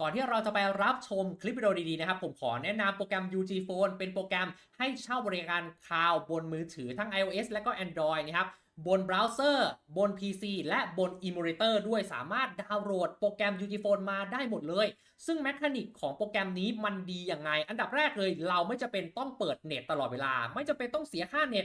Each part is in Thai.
ก่อนที่เราจะไปรับชมคลิปวิดีโอดีๆนะครับ ผมขอแนะนำโปรแกรม UG Phone เป็นโปรแกรมให้เช่าบริการคลาวด์บนมือถือทั้ง iOS และก็ Android นะครับบนเบราว์เซอร์ บน PC และบน Emulator ด้วยสามารถดาวน์โหลดโปรแกรม UG Phone มาได้หมดเลย ซึ่งแมคานิกของโปรแกรมนี้มันดียังไง อันดับแรกเลยเราไม่จะเป็นต้องเปิดเน็ตตลอดเวลา ไม่จะเป็นต้องเสียค่าเน็ต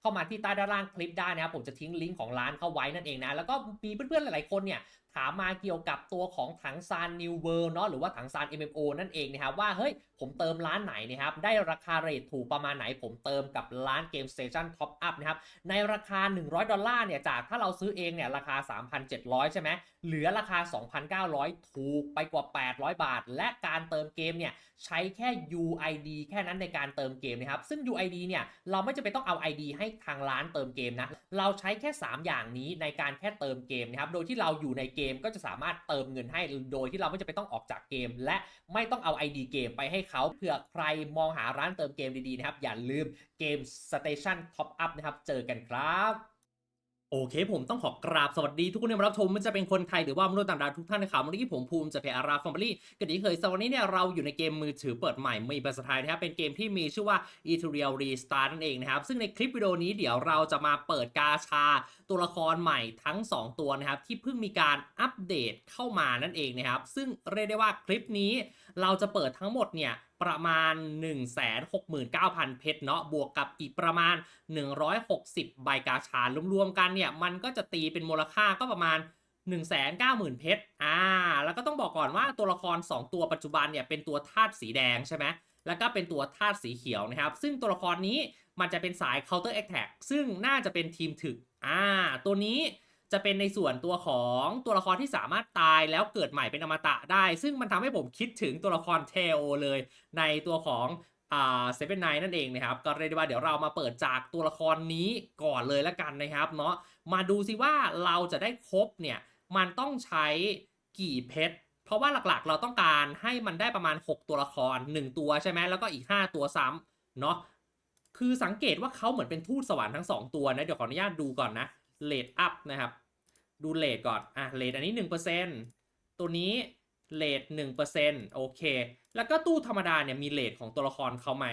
เข้ามาที่ใต้ด้านล่างคลิปได้นะครับผมจะทิ้งลิงก์ของร้านเข้าไว้นั่นเองนะ แล้วก็มีเพื่อนๆหลายๆคนเนี่ยถามมาเกี่ยวกับตัวของถังซาน New World เนาะหรือว่าถังซาน MMO นั่นเองนะครับว่า เฮ้ย ผมเติมร้านไหนนะครับได้ราคาเรทถูกประมาณไหน ผมเติมกับร้าน Game Station Top Up นะครับในราคา 100 ดอลลาร์เนี่ยจากถ้าเราซื้อเองเนี่ยราคา 3,700 ใช่ไหมเหลือราคา 2,900 ถูกไปกว่า 800 บาท และการเติมเกมเนี่ยใช้แค่ UID แค่นั้นในการเติมเกมนะครับซึ่ง UID เนี่ยเราไม่จำเป็นต้องเอา ID ให้ทางร้านเติมเกมนะ เราใช้แค่ 3 อย่างนี้ในการแค่เติมเกมนะครับ โดยที่เราอยู่ในเกมก็จะสามารถเติมเงินให้ โดยที่เราไม่จำเป็นต้องออกจากเกม และไม่ต้องเอา ID เกมไปให้เขา เผื่อใครมองหาร้านเติมเกมดีๆนะครับ อย่าลืมเกม Station Top Up นะครับ เจอกันครับ โอเคผมต้องขอกราบสวัสดีทุกคนที่มารับชมไมันจะเป็นคนไทยหรือว่ามนุษย์ต่างดาวทุกท่านนะครับวันนี้ผมภูมิจะเพอาราฟอมบลี่กันดีเคยสวันนี้เนี่ยเราอยู่ในเกมมือถือเปิดใหม่มีภาษาไทยนะครับเป็นเกมที่มีชื่อว่า e t e r i a l Restart นั่นเองนะครับซึ่งในคลิปวิดีโอนี้เดี๋ยวเราจะมาเปิดกาชาตัวละครใหม่ทั้ง 2 ตัวนะครับที่เพิ่งมีการอัปเดตเข้ามานั่นเองนะครับซึ่งเรียกได้ว่าคลิปนี้ เราจะเปิดทั้งหมดเนี่ยประมาณ 169,000 เพชรเนาะบวกกับอีกประมาณ 160 ใบกาชารวมๆกันเนี่ยมันก็จะตีเป็นมูลค่าก็ประมาณ190,000 เพชร อ่า แล้วก็ต้องบอกก่อนว่าตัวละคร 2 ตัวปัจจุบันเนี่ยเป็นตัวธาตุสีแดงใช่ไหม แล้วก็เป็นตัวธาตุสีเขียวนะครับ ซึ่งตัวละครนี้มันจะเป็นสาย counter attack ซึ่งน่าจะเป็นทีมถึก อ่า ตัวนี้ จะเป็นในส่วนตัวของตัวละครที่สามารถตายแล้วเกิดใหม่เป็นอมตะได้ ซึ่งมันทำให้ผมคิดถึงตัวละครเทโอเลย ในตัวของอ่าเซเว่นไนนั่นเองนะครับ ก็เรียกได้ว่าเดี๋ยวเรามาเปิดจากตัวละครนี้ก่อนเลยละกันนะครับเนาะมาดูซิว่าเราจะได้ครบเนี่ย มันต้องใช้กี่เพชรเพราะว่าหลักๆ เราต้องการให้มันได้ประมาณ 6 ตัวละคร 1 ตัวใช่ไหมแล้วก็อีก 5 ตัวซ้ำเนาะคือสังเกตว่าเขาเหมือนเป็นทูตสวรรค์ทั้ง 2 ตัวนะ เดี๋ยวขออนุญาตดูก่อนนะเลดอัพนะครับ ดูเลทก่อน อะเลทอันนี้ 1%ตัวนี้เลท1%โอเค แล้วก็ตู้ธรรมดาเนี่ยมีเลทของตัวละครเขาไหม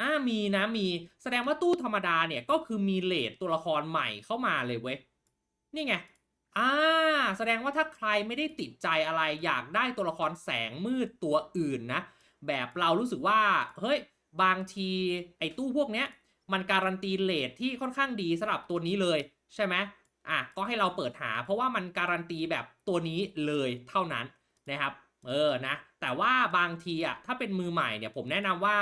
อ่ามีนะมี แสดงว่าตู้ธรรมดาเนี่ยก็คือมีเลทตัวละครใหม่เข้ามาเลยเว้ย นี่ไง อ่า แสดงว่าถ้าใครไม่ได้ติดใจอะไรอยากได้ตัวละครแสงมืดตัวอื่นนะ แบบเรารู้สึกว่า เฮ้ย บางทีไอ้ตู้พวกเนี้ย มันการันตีเลทที่ค่อนข้างดีสำหรับตัวนี้เลย ใช่ไหมอะก็ให้เราเปิดหา เพราะว่ามันการันตีแบบตัวนี้เลยเท่านั้นนะครับเออนะแต่ว่าบางทีอะถ้าเป็นมือใหม่เนี่ยผมแนะนำว่า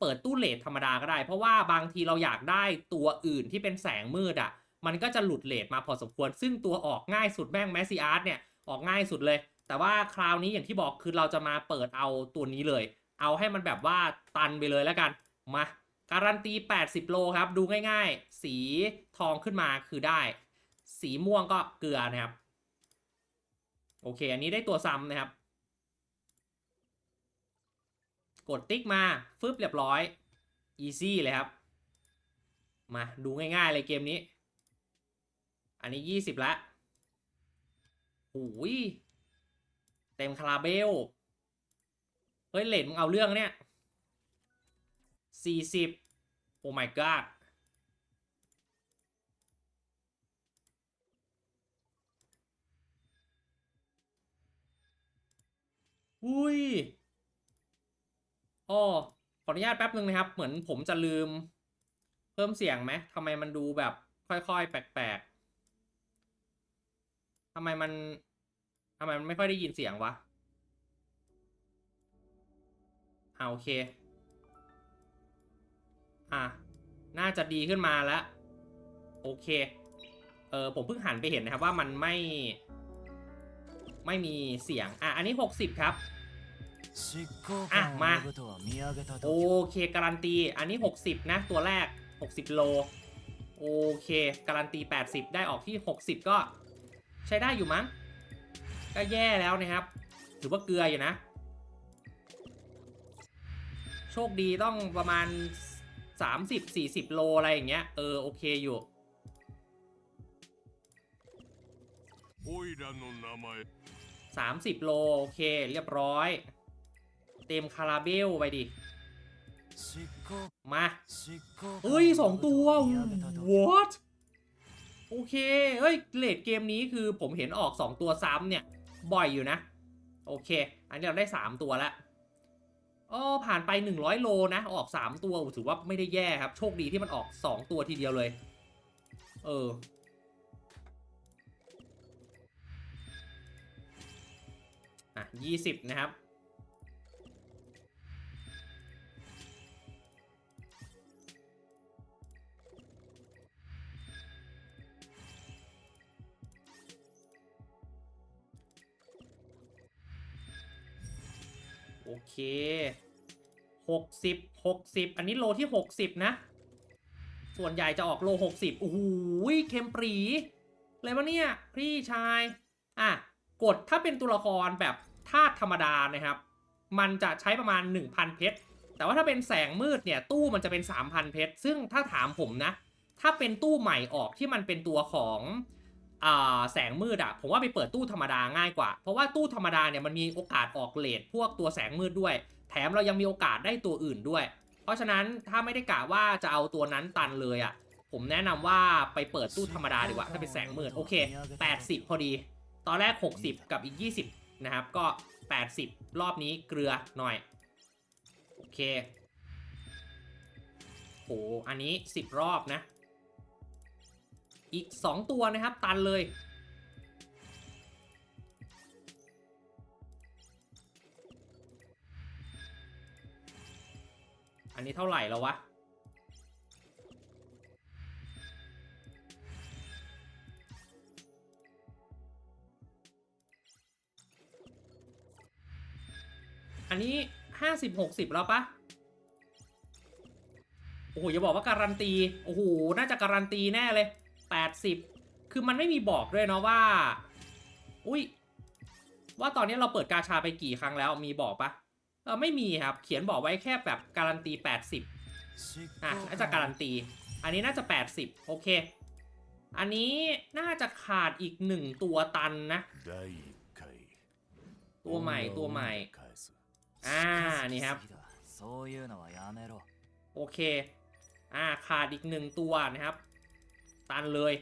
เปิดตู้เลทธรรมดาก็ได้ เพราะว่าบางทีเราอยากได้ตัวอื่นที่เป็นแสงมืดอะมันก็จะหลุดเลทมาพอสมควร ซึ่งตัวออกง่ายสุดแม่งแมสซี่อาร์ตเนี่ยออกง่ายสุดเลย แต่ว่าคราวนี้อย่างที่บอกคือเราจะมาเปิดเอาตัวนี้เลย เอาให้มันแบบว่าตันไปเลยแล้วกันมา การันตี 80 โลครับ ดูง่ายๆ สีทองขึ้นมาคือได้ สีม่วงก็เกลือนะครับ โอเค อันนี้ได้ตัวซ้ำนะครับ กดติ๊กมา ฟึบเรียบร้อย อีซี่เลยครับ มาดูง่ายๆเลยเกมนี้ อันนี้ยี่สิบละหูยเต็มคาราเบล เฮ้ยเลนมึงเอาเรื่องเนี่ย สี่สิบโอ้ my god อุ้ยอ๋อขออนุญาตแป๊บนึงนะครับ เหมือนผมจะลืม เพิ่มเสียงไหมทำไมมันดูแบบค่อยๆ แปลกๆทำไมมันทำไมมันไม่ค่อยได้ยินเสียงวะอ่าโอเค่ะ น่าจะดีขึ้นมาแล้ว โอเค เออผมเพิ่งหันไปเห็นนะครับว่ามันไม่ ไม่มีเสียง อะ อันนี้ 60 ครับ อะ มา โอเคการันตี อันนี้ 60 นะ ตัวแรก 60 โล โอเค การันตี 80 ได้ออกที่ 60 ก็ใช้ได้อยู่มั้ง ก็แย่แล้วนะครับ ถือว่าเกลืออยู่นะ โชคดีต้องประมาณ สามสิบสี่สิบโลอะไรอย่างเงี้ย เออ โอเคอยู่สามสิบโล โอเค เรียบร้อย เต็มคาราเบลไปดิ มาเอ้ยสองตัว what โอเค เฮ้ยเลดเกมนี้คือผมเห็นออกสองตัวซ้ำเนี่ย บ่อยอยู่นะ โอเค อันนี้เราได้สามตัวแล้ว อ๋อผ่านไป 100 โลนะ ออก 3 ตัวถือว่าไม่ได้แย่ครับ โชคดีที่มันออก 2 ตัวทีเดียวเลย เออ อะ 20 นะครับ โอเคหกสิบหกสิบอันนี้โลที่หกสิบนะ ส่วนใหญ่จะออกโลหกสิบโอ้โหเค็มปรีเลยวะเนี่ย พี่ชาย อะ กดถ้าเป็นตัวละครแบบธาตุธรรมดานะครับ มันจะใช้ประมาณ 1,000 เพชร แต่ว่าถ้าเป็นแสงมืดเนี่ย ตู้มันจะเป็น 3,000 เพชร ซึ่งถ้าถามผมนะ ถ้าเป็นตู้ใหม่ออกที่มันเป็นตัวของ แสงมืดอะผมว่าไปเปิดตู้ธรรมดาง่ายกว่า เพราะว่าตู้ธรรมดาเนี่ยมันมีโอกาสออกเลทพวกตัวแสงมืดด้วย แถมเรายังมีโอกาสได้ตัวอื่นด้วย เพราะฉะนั้นถ้าไม่ได้กะว่าจะเอาตัวนั้นตันเลยอะผมแนะนำว่าไปเปิดตู้ธรรมดาดีกว่าถ้าเป็นแสงมืดโอเค 80 พอดี ตอนแรก 60 กับอีก 20 นะครับ ก็ 80 รอบนี้เกลือหน่อย โอเคโหอันนี้ 10 รอบนะ อีก 2 ตัวนะครับ ตันเลย อันนี้เท่าไหร่แล้ววะ อันนี้50 60แล้วปะโอ้โหอย่าบอกว่าการันตี โอ้โห น่าจะการันตีแน่เลย 80 คือมันไม่มีบอกด้วยเนาะว่า อุ้ย ว่าตอนนี้เราเปิดกาชาไปกี่ครั้งแล้วมีบอกปะเออไม่มีครับ เขียนบอกไว้แค่แบบการันตี 80อะน่าจะการันตี อันนี้น่าจะ 80 โอเค อันนี้น่าจะขาดอีกหนึ่งตัวตันนะ ตัวใหม่ตัวใหม่ อ่า นี่ครับ โอเค อ่า ขาดอีกหนึ่งตัวนะครับ ตันเลย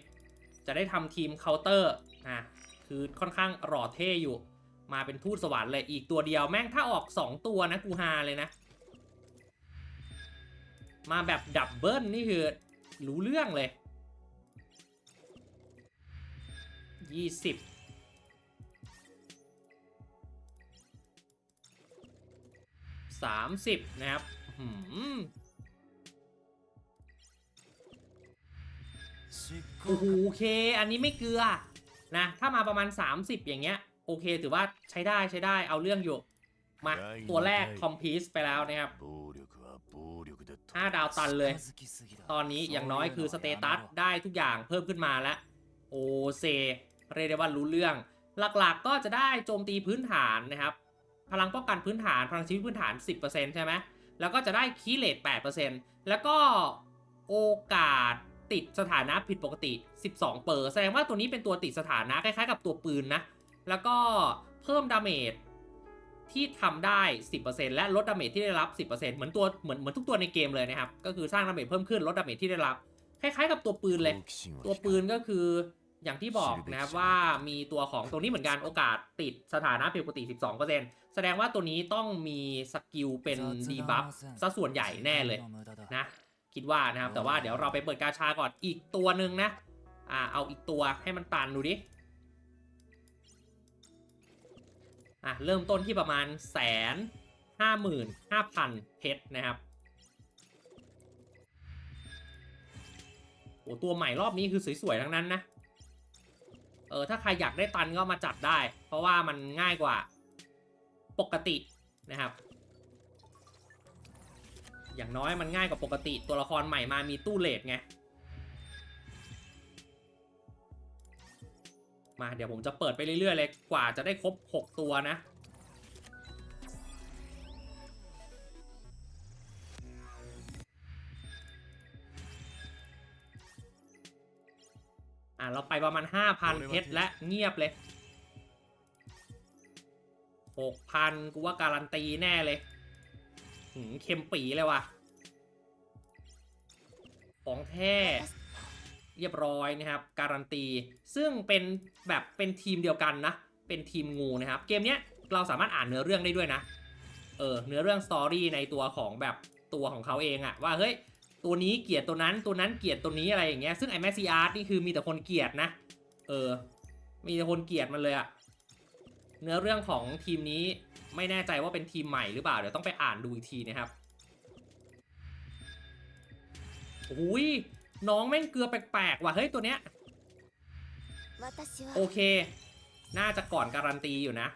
จะได้ทำทีมเคาน์เตอร์อ่าคือค่อนข้างหล่อเท่อยู่ มาเป็นทูตสวรรค์เลยอีกตัวเดียวแม่งถ้าออก 2 ตัวนะกูฮาเลยนะ มาแบบดับเบิลนี่คือรู้เรื่องเลย 20 30 นะครับ โอ้โหโอเค อันนี้ไม่เกลือนะ ถ้ามาประมาณ 30 อย่างเงี้ย โอเค ถือว่าใช้ได้ใช้ได้เอาเรื่องอยู่ มา ตัวแรกคอมพีซไปแล้วนะครับห้าดาวตันเลย ตอนนี้อย่างน้อยคือสเตตัสได้ทุกอย่างเพิ่มขึ้นมาแล้ว โอเซเรียกได้ว่ารู้เรื่อง หลักๆก็จะได้โจมตีพื้นฐานนะครับ พลังป้องกันพื้นฐาน พลังชีวิตพื้นฐาน 10%ใช่ไหมแล้วก็จะได้คีเลต8%แล้วก็โอกาส ติดสถานะผิดปกติ 12 เปอร์แสดงว่าตัวนี้เป็นตัวติดสถานะคล้ายๆกับตัวปืนนะ แล้วก็เพิ่มดาเมจที่ทำได้ 10%และลดดาเมจที่ได้รับ 10%เหมือนตัวเหมือนเหมือนทุกตัวในเกมเลยนะครับ ก็คือสร้างดาเมจเพิ่มขึ้นลดดาเมจที่ได้รับ คล้ายๆกับตัวปืนเลย ตัวปืนก็คืออย่างที่บอกนะครับว่ามีตัวของตัวนี้เหมือนกันโอกาสติดสถานะผิดปกติ 12%แสดงว่าตัวนี้ต้องมีสกิลเป็นดีบัฟซะส่วนใหญ่แน่เลยนะ คิดว่านะครับ แต่ว่าเดี๋ยวเราไปเปิดกาชาก่อนอีกตัวหนึ่งนะ อ่า เอาอีกตัวให้มันตันดูดิ อะ เริ่มต้นที่ประมาณแสนห้าหมื่นห้าพันเพชรนะครับโอ้ตัวใหม่รอบนี้คือสวยๆทั้งนั้นนะ เออ ถ้าใครอยากได้ตันก็มาจัดได้ เพราะว่ามันง่ายกว่าปกตินะครับ อย่างน้อยมันง่ายกว่าปกติ ตัวละครใหม่มามีตู้เลทไง มาเดี๋ยวผมจะเปิดไปเรื่อยๆเลยกว่าจะได้ครบ 6 ตัวนะ อะเราไปประมาณ 5,000 เพชรและเงียบเลย 6,000 กูว่าการันตีแน่เลย หืมเค็มปีเลยว่ะของแท้เรียบร้อยนะครับ การันตี ซึ่งเป็นแบบเป็นทีมเดียวกันนะ เป็นทีมงูนะครับ เกมเนี้ยเราสามารถอ่านเนื้อเรื่องได้ด้วยนะ เออ เนื้อเรื่องสตอรี่ในตัวของแบบตัวของเขาเองอะว่าเฮ้ย ตัวนี้เกลียดตัวนั้น ตัวนั้นเกลียดตัวนี้อะไรอย่างเงี้ย ซึ่งไอแมสซีอาร์ตนี่คือมีแต่คนเกลียดนะ เออ มีแต่คนเกลียดมันเลยอะเนื้อเรื่องของทีมนี้ ไม่แน่ใจว่าเป็นทีมใหม่หรือเปล่า เดี๋ยวต้องไปอ่านดูอีกทีนะครับโอ้ยน้องแม่งเกลือแปลกๆว่ะเฮ้ยตัวเนี้ย私はโอเค น่าจะก่อนการันตีอยู่นะ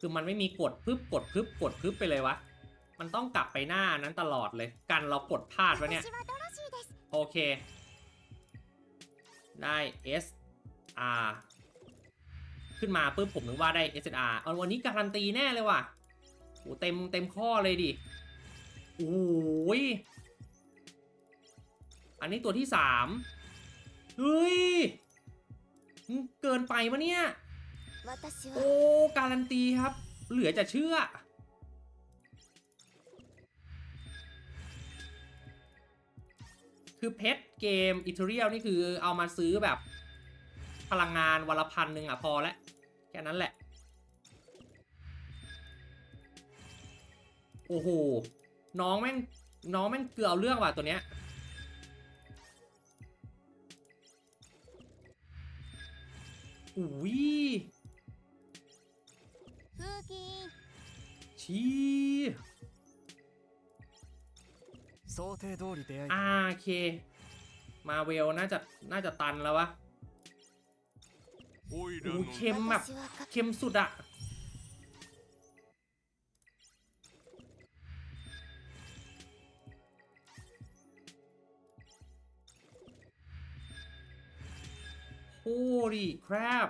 คือมันไม่มีกดพึบกดพึบกดพึบไปเลยวะ มันต้องกลับไปหน้านั้นตลอดเลย กันเรากดพลาดวะเนี่ย โอเค ได้ S R ขึ้นมาปุ๊บผมนึกว่าได้ S R เอาวันนี้การันตีแน่เลยว่ะโอ้เต็มเต็มข้อเลยดิโอ้ยอันนี้ตัวที่สามเฮ้ยเกินไปมะเนี่ย โอ้ การันตีครับ เหลือจะเชื่อ คือเพชรเกมอิตาเรียลนี่คือเอามาซื้อแบบพลังงานวันละพันหนึ่งอะพอแล้วแค่นั้นแหละ โอ้โห น้องแม่ง น้องแม่งเกลือเอาเรื่องว่ะตัวเนี้ยอุ้ยชี้ อ่าโอเค มาเวลน่าจะน่าจะตันแล้ววะโอ้ยเข็มแบบเข็มสุดอะโอ้ดิครับ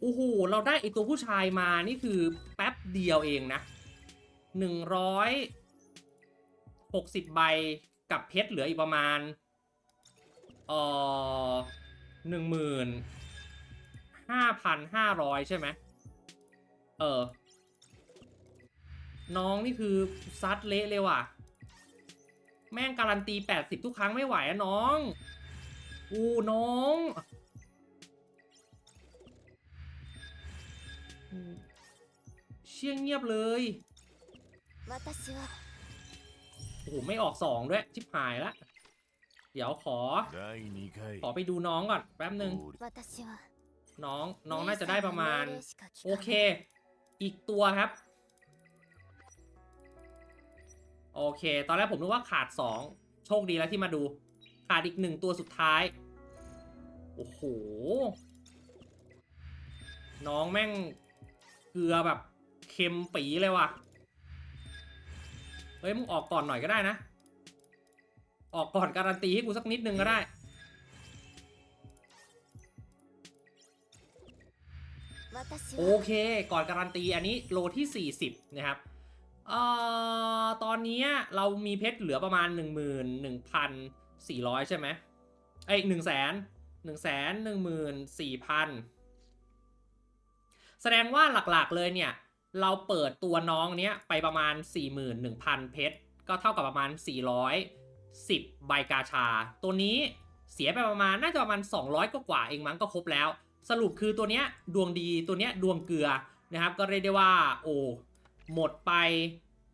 โอ้โห เราได้ไอตัวผู้ชายมานี่คือแป๊บเดียวเองนะหนึ่งร้อย หกสิบใบกับเพชรเหลืออีกประมาณเอ่อหนึ่งหมื่นห้าพันห้าร้อยใช่ไหมเออ น้องนี่คือซัดเละเลยว่ะ แม่งการันตีแปดสิบทุกครั้งไม่ไหวอะน้อง อู้น้อง เชี่ยงเงียบเลย私は โอ้โหไม่ออกสองด้วยชิบหายละ เดี๋ยวขอ ขอไปดูน้องก่อนแป๊บหนึ่งน้องน้องน่าจะได้ประมาณ โอเค อีกตัวครับ โอเค ตอนแรกผมนึกว่าขาดสองโชคดีแล้วที่มาดู ขาดอีกหนึ่งตัวสุดท้าย โอ้โห น้องแม่งเกลือแบบเค็มปีเลยว่ะ ฮ้ยมึงออกก่อนหน่อยก็ได้นะ ออกก่อนการันตีให้กูสักนิดนึงก็ได้私โอはเค ก่อนการันตีอันนี้โลที่ 40 นะครับเอ่อตอนนี้เรามีเพชรเหลือประมาณ 11,400 ใช่ไหมเอ้ย1 0 0 0 0 0 1 1 1 4 0 0 0แสดงว่าหลักๆเลยเนี่ย เราเปิดตัวน้องเนี้ยไปประมาณ 41,000 เพชร ก็เท่ากับประมาณ 410 ใบกาชา ตัวนี้เสียไปประมาณน่าจะประมาณ 200 กว่าๆเองมั้งก็ครบแล้ว สรุปคือตัวเนี้ยดวงดีตัวเนี้ยดวงเกลือนะครับ ก็เรียกได้ว่าโอ้หมดไป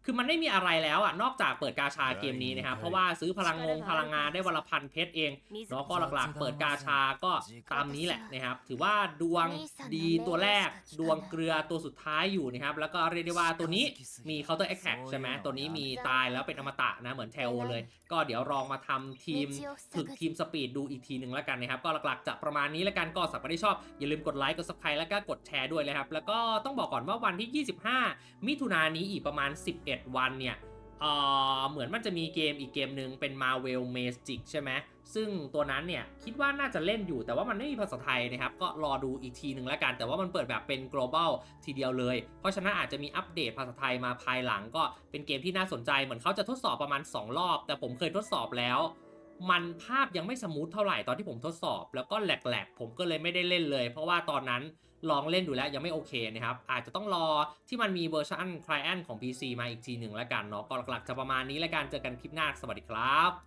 คือมันไม่มีอะไรแล้วอะนอกจากเปิดกาชาเกมนี้นะครับเพราะว่าซื้อพลังงงพลังงานได้วันละพันเพชรเอง水แล้วก็หลักๆ เปิดกาชาก็ตามนี้แหละนะครับ ถือว่าดวงดีตัวแรก ดวงเกลือตัวสุดท้ายอยู่นะครับ แล้วก็เรียกได้ว่าตัวนี้มี counter attack ใช่ไหมตัวนี้มีตายแล้วเป็นอมตะนะเหมือนเทโอเลย ก็เดี๋ยวลองมาทำทีมฝึกทีมสปีดดูอีกทีหนึ่งแล้วกันนะครับ ก็หลักๆจะประมาณนี้แล้วกันก็สำหรับใครที่ชอบ อย่าลืมกดไลค์กด subscribe แล้วก็กดแชร์ด้วยนะครับแล้วก็ต้องบอกก่อนว่าวันที่ 25 มิถุนายนนี้อีกประมาณ11 วันเนี่ยเออเหมือนมันจะมีเกมอีกเกมหนึ่งเป็น Marvel Magic ใช่ไหมซึ่งตัวนั้นเนี่ยคิดว่าน่าจะเล่นอยู่แต่ว่ามันไม่มีภาษาไทยนะครับ ก็รอดูอีกทีหนึ่งแล้วกัน แต่ว่ามันเปิดแบบเป็น global ทีเดียวเลย เพราะฉะนั้นอาจจะมีอัปเดตภาษาไทยมาภายหลังก็เป็นเกมที่น่าสนใจเหมือนเขาจะทดสอบประมาณ 2 รอบ แต่ผมเคยทดสอบแล้ว มันภาพยังไม่สมูทเท่าไหร่ตอนที่ผมทดสอบ แล้วก็แหลกๆผมก็เลยไม่ได้เล่นเลย เพราะว่าตอนนั้น ลองเล่นดูแล้วยังไม่โอเคนะครับ อาจจะต้องรอที่มันมีเวอร์ชัน Client ของ PC มาอีกทีหนึ่งแล้วกันเนาะก็หลักๆจะประมาณนี้แล้วกันเจอกันคลิปหน้าสวัสดีครับ